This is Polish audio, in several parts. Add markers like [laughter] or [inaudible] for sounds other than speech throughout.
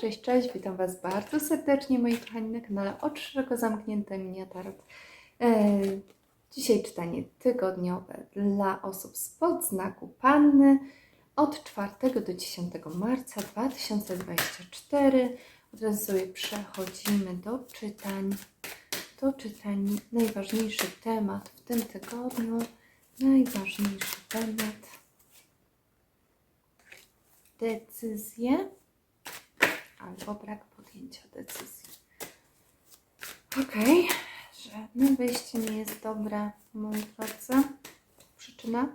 cześć, cześć, witam Was bardzo serdecznie, moi kochani, na kanale Od Szeroko Zamknięte Minia Tarot. E, dzisiaj czytanie tygodniowe dla osób spod znaku Panny od 4 do 10 marca 2024. Od razu sobie przechodzimy do czytań. Do czytań najważniejszy temat w tym tygodniu. Najważniejszy temat. Decyzje albo brak podjęcia decyzji. Okej, żadne wyjście nie jest dobre, moi drodzy. Przyczyna?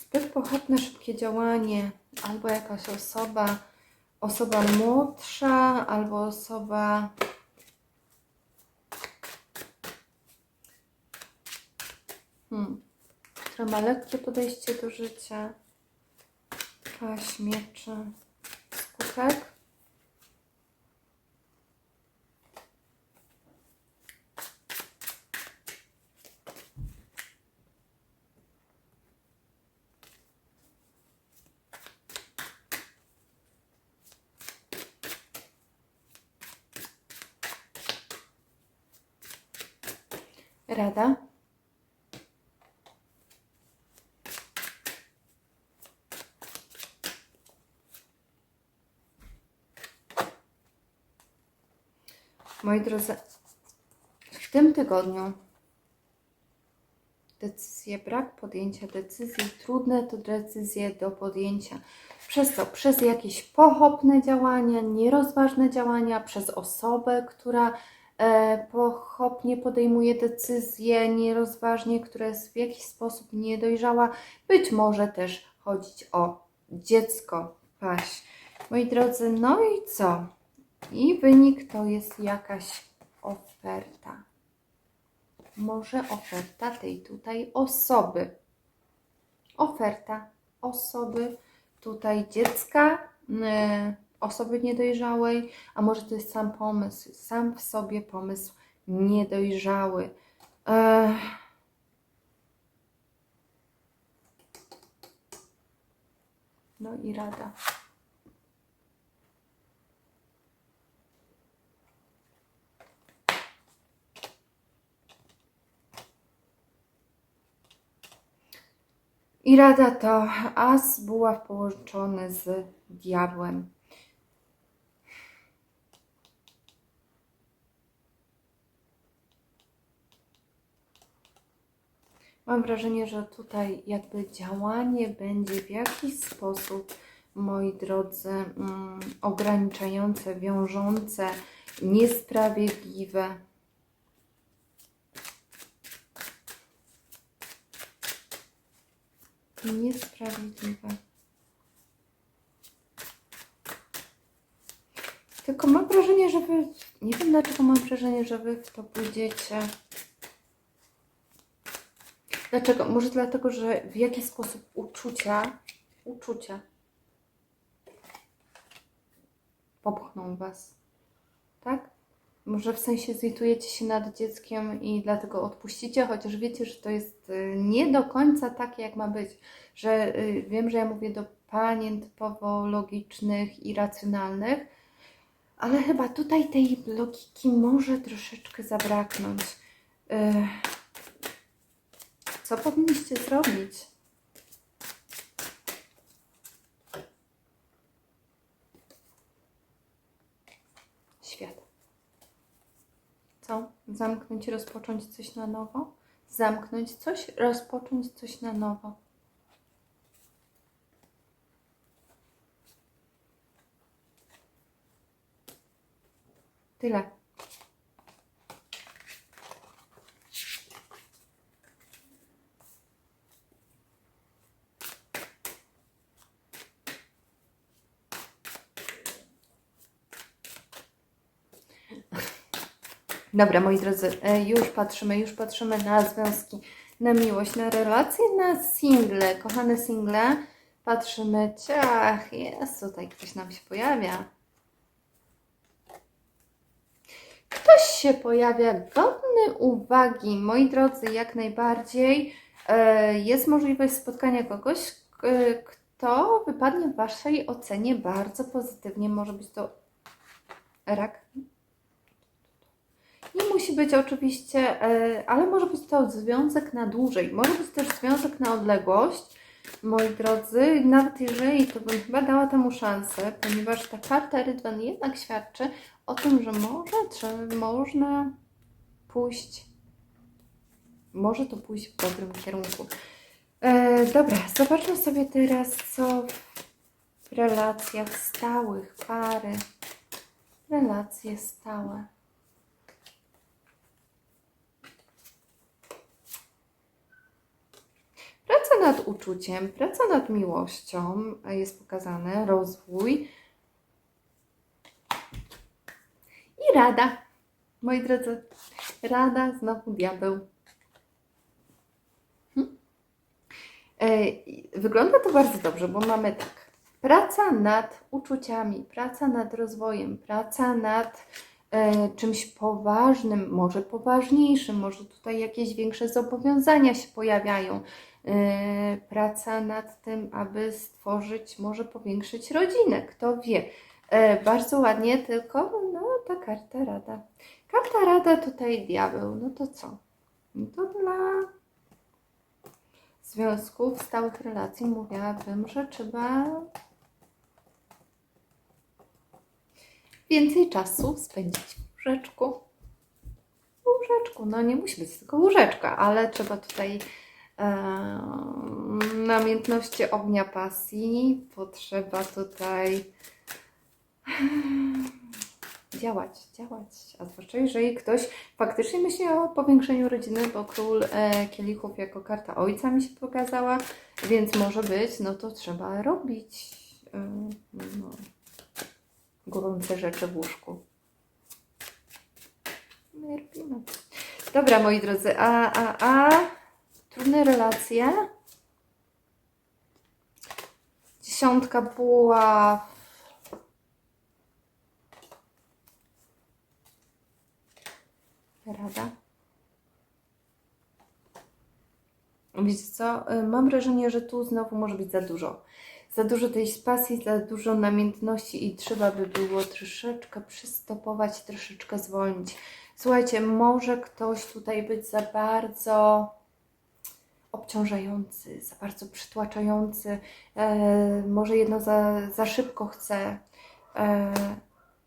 Zbyt pochopne, szybkie działanie, albo jakaś osoba, osoba młodsza, albo osoba hmm, która ma lekkie podejście do życia. Paść mieczy. Skutek. Rada. Moi drodzy, w tym tygodniu decyzje, brak podjęcia decyzji, trudne to decyzje do podjęcia. Przez co? Przez jakieś pochopne działania, nierozważne działania, przez osobę, która e, pochopnie podejmuje decyzje, nierozważnie, która jest w jakiś sposób niedojrzała. Być może też chodzić o dziecko, paść. Moi drodzy, no i co? I wynik to jest jakaś oferta. Może oferta tej tutaj osoby. Oferta osoby tutaj dziecka, yy, osoby niedojrzałej, a może to jest sam pomysł, sam w sobie pomysł niedojrzały. No i rada. I rada to as buław połączony z diabłem. Mam wrażenie, że tutaj jakby działanie będzie w jakiś sposób, moi drodzy, mm, ograniczające, wiążące, niesprawiedliwe. Niesprawiedliwe. Tylko mam wrażenie, że wy. Nie wiem dlaczego mam wrażenie, że wy w to pójdziecie. Dlaczego? Może dlatego, że w jakiś sposób uczucia, uczucia popchną was. Może w sensie zlitujecie się nad dzieckiem i dlatego odpuścicie, chociaż wiecie, że to jest y, nie do końca takie, jak ma być. Że y, wiem, że ja mówię do panien typowo logicznych i racjonalnych, ale chyba tutaj tej logiki może troszeczkę zabraknąć. Y, Co powinniście zrobić? Świat. Co? Zamknąć, rozpocząć coś na nowo? Zamknąć coś, rozpocząć coś na nowo. Tyle. Dobra, moi drodzy, e, już patrzymy, już patrzymy na związki, na miłość, na relacje, na single. Kochane single, patrzymy, ciach, jest tutaj ktoś nam się pojawia. Ktoś się pojawia godny uwagi, moi drodzy, jak najbardziej. E, Jest możliwość spotkania kogoś, k- to wypadnie w Waszej ocenie bardzo pozytywnie. Może być to rak. Nie musi być oczywiście, e, ale może być to związek na dłużej. Może być też związek na odległość. Moi drodzy, nawet jeżeli to bym chyba dała temu szansę, ponieważ ta karta Rydwan jednak świadczy o tym, że może, czy można pójść, może to pójść w dobrym kierunku. E, dobra, zobaczmy sobie teraz, co w relacjach stałych pary. Relacje stałe. Praca nad uczuciem, praca nad miłością jest pokazane, rozwój i rada. Moi drodzy, rada, znowu diabeł. Hm? E, Wygląda to bardzo dobrze, bo mamy tak. Praca nad uczuciami, praca nad rozwojem, praca nad e, czymś poważnym, może poważniejszym, może tutaj jakieś większe zobowiązania się pojawiają. E, praca nad tym, aby stworzyć, może powiększyć rodzinę, kto wie. E, bardzo ładnie, tylko no ta karta rada. Karta rada tutaj diabeł, no to co? No to dla związków, stałych relacji mówiłabym, że trzeba więcej czasu spędzić w łóżeczku. W łóżeczku, no nie musi być tylko łóżeczka, ale trzeba tutaj namiętności ognia pasji, potrzeba tutaj działać, działać. A zwłaszcza jeżeli ktoś faktycznie myśli o powiększeniu rodziny, bo król e, kielichów jako karta ojca mi się pokazała, więc może być, no to trzeba robić no, gorące rzeczy w łóżku. I robimy. Dobra, moi drodzy, a, a, a trudne relacje. Dziesiątka buław. Rada. Wiecie co? Y, Mam wrażenie, że tu znowu może być za dużo. Za dużo tej pasji, za dużo namiętności i trzeba by było troszeczkę przystopować, troszeczkę zwolnić. Słuchajcie, może ktoś tutaj być za bardzo obciążający, za bardzo przytłaczający, e, może jedno za, za szybko chce, e,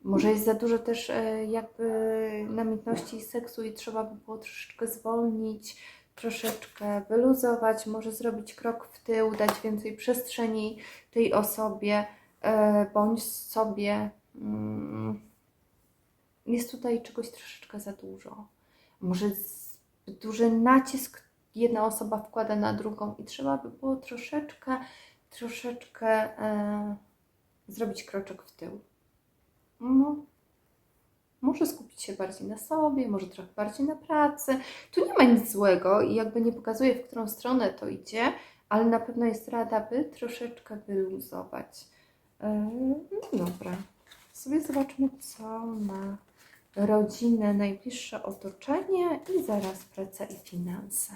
może jest za dużo też e, jakby namiętności i seksu i trzeba by było troszeczkę zwolnić, troszeczkę wyluzować, może zrobić krok w tył, dać więcej przestrzeni tej osobie bądź sobie. Mm, Jest tutaj czegoś troszeczkę za dużo. Może duży nacisk jedna osoba wkłada na drugą i trzeba by było troszeczkę, troszeczkę e, zrobić kroczek w tył. No, może skupić się bardziej na sobie, może trochę bardziej na pracy. Tu nie ma nic złego i jakby nie pokazuje, w którą stronę to idzie, ale na pewno jest rada, by troszeczkę wyluzować. Yy, no dobra. Sobie zobaczmy, co ma rodzinę, najbliższe otoczenie i zaraz praca i finanse.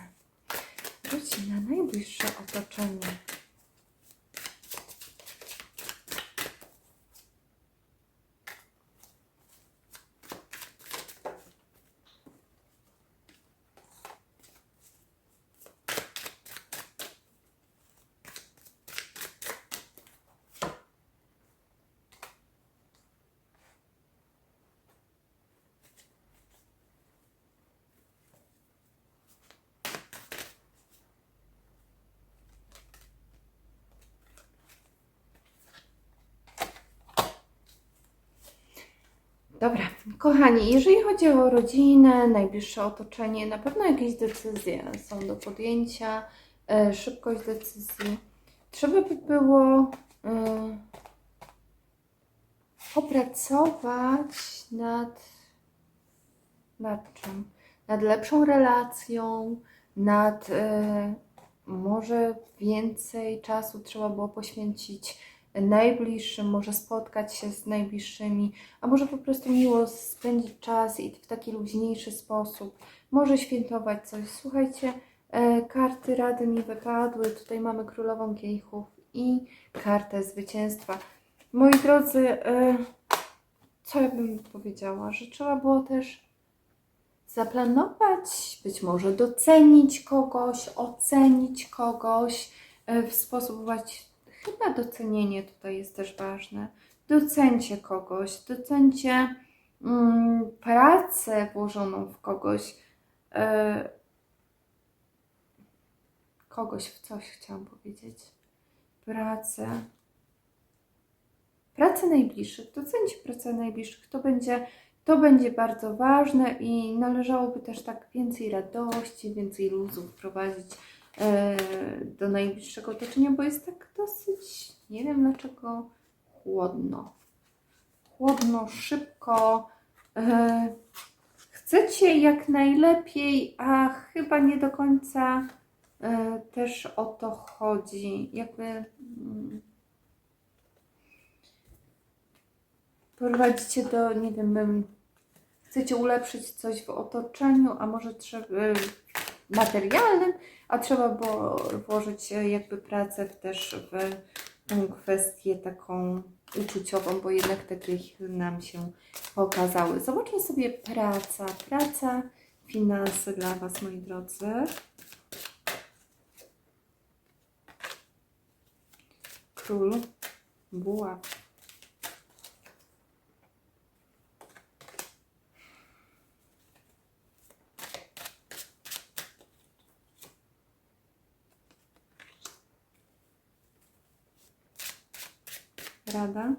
Rodzina, najbliższe otoczenie. Dobra, kochani, jeżeli chodzi o rodzinę, najbliższe otoczenie, na pewno jakieś decyzje są do podjęcia, e, szybkość decyzji. Trzeba by było e, popracować nad, nad czym? Nad lepszą relacją, nad e, może więcej czasu trzeba było poświęcić najbliższym, może spotkać się z najbliższymi, a może po prostu miło spędzić czas i w taki luźniejszy sposób, może świętować coś. Słuchajcie, e, karty rady mi wypadły, tutaj mamy królową kielichów i kartę zwycięstwa. Moi drodzy, e, co ja bym powiedziała, że trzeba było też zaplanować, być może docenić kogoś, ocenić kogoś e, w sposób właśnie, chyba docenienie tutaj jest też ważne. Docencie kogoś, docencie mm, pracę włożoną w kogoś, e, kogoś w coś chciałam powiedzieć. Pracę. Pracę najbliższych. Docencie pracę najbliższych. To będzie, to będzie bardzo ważne i należałoby też tak więcej radości, więcej luzu wprowadzić do najbliższego otoczenia, bo jest tak dosyć, nie wiem dlaczego, chłodno. Chłodno, szybko. E, chcecie jak najlepiej, a chyba nie do końca e, też o to chodzi. Jakby mm, prowadzicie do, nie wiem, em, chcecie ulepszyć coś w otoczeniu, a może trzeba e, materialnym, a trzeba było włożyć e, jakby pracę też w kwestię taką uczuciową, bo jednak grychy nam się pokazały. Zobaczmy sobie praca, praca, finanse dla Was, moi drodzy. Król buław. Rada.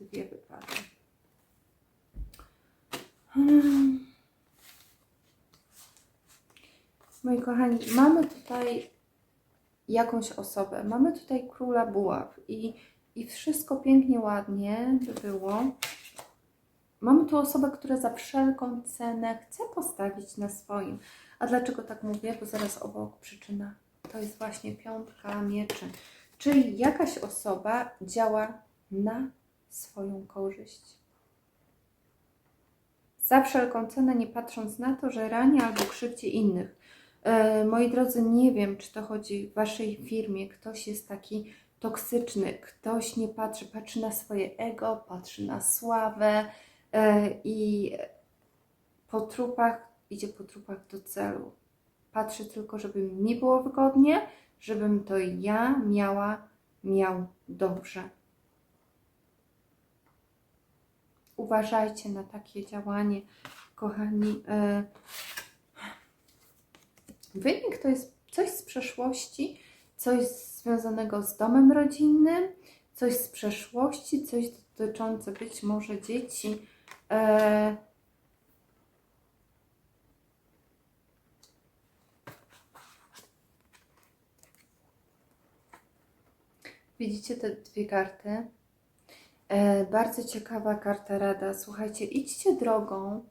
Dwie wypady. Hmm. Moi kochani, mamy tutaj jakąś osobę. Mamy tutaj króla buław i, i wszystko pięknie, ładnie by było. Mamy tu osobę, która za wszelką cenę chce postawić na swoim. A dlaczego tak mówię? Bo zaraz obok przyczyna. To jest właśnie piątka mieczy. Czyli jakaś osoba działa na swoją korzyść. Za wszelką cenę, nie patrząc na to, że rani albo krzywdzi innych. E, moi drodzy, nie wiem, czy to chodzi w Waszej firmie. Ktoś jest taki toksyczny, ktoś nie patrzy, patrzy na swoje ego, patrzy na sławę e, i po trupach idzie po trupach do celu. Patrzy tylko, żeby mi było wygodnie, żebym to ja miała, miał dobrze. Uważajcie na takie działanie, kochani. E, Wynik to jest coś z przeszłości, coś związanego z domem rodzinnym, coś z przeszłości, coś dotyczące być może dzieci. Widzicie te dwie karty? E, bardzo ciekawa karta rada. Słuchajcie, idźcie drogą.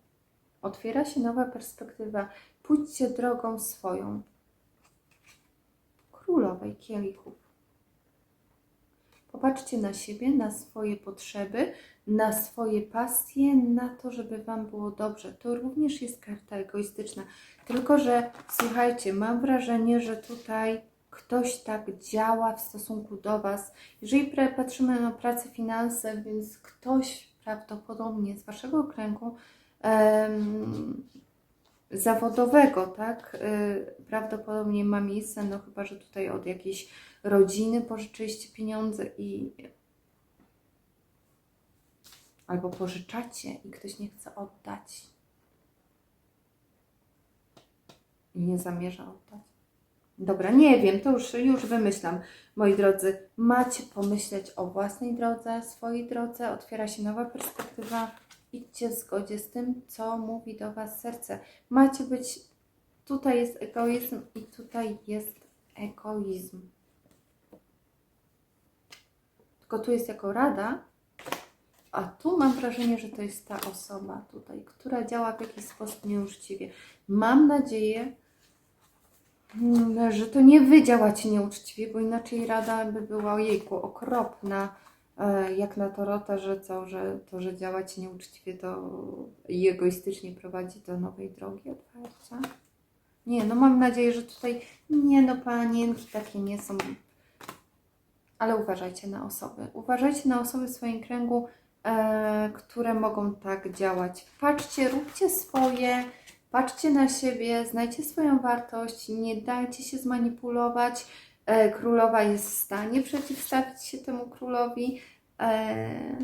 Otwiera się nowa perspektywa. Pójdźcie drogą swoją. Królowej kielichów. Popatrzcie na siebie, na swoje potrzeby, na swoje pasje, na to, żeby Wam było dobrze. To również jest karta egoistyczna. Tylko, że słuchajcie, mam wrażenie, że tutaj ktoś tak działa w stosunku do Was. Jeżeli patrzymy na pracę, finanse, więc ktoś prawdopodobnie z Waszego kręgu zawodowego, tak, y, prawdopodobnie ma miejsce, no chyba, że tutaj od jakiejś rodziny pożyczyliście pieniądze i albo pożyczacie i ktoś nie chce oddać nie zamierza oddać. Dobra, nie wiem, to już, już wymyślam. Moi drodzy, macie pomyśleć o własnej drodze, swojej drodze, otwiera się nowa perspektywa. Idźcie w zgodzie z tym, co mówi do Was serce. Macie być, tutaj jest egoizm i tutaj jest egoizm. Tylko tu jest jako rada, a tu mam wrażenie, że to jest ta osoba tutaj, która działa w jakiś sposób nieuczciwie. Mam nadzieję, Mm, że to nie wy działacie nieuczciwie, bo inaczej rada by była ojejku okropna. e, jak na Torota, że co, że to, że działać nieuczciwie to i egoistycznie prowadzi do nowej drogi otwarcia. Nie, no mam nadzieję, że tutaj nie no panienki takie nie są. Ale uważajcie na osoby. Uważajcie na osoby w swoim kręgu, e, które mogą tak działać. Patrzcie, róbcie swoje, patrzcie na siebie, znajcie swoją wartość, nie dajcie się zmanipulować. E, królowa jest w stanie przeciwstawić się temu królowi. E,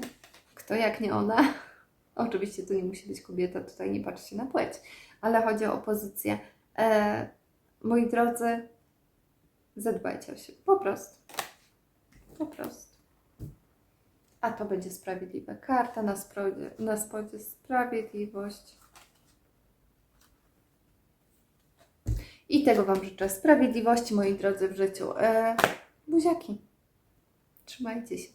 kto jak nie ona? [laughs] Oczywiście to nie musi być kobieta, tutaj nie patrzcie na płeć, ale chodzi o opozycję. E, moi drodzy, zadbajcie o siebie. Po prostu. Po prostu. A to będzie sprawiedliwa karta na, na spodzie sprawiedliwość. I tego Wam życzę. Sprawiedliwości, moi drodzy, w życiu. E, buziaki. Trzymajcie się.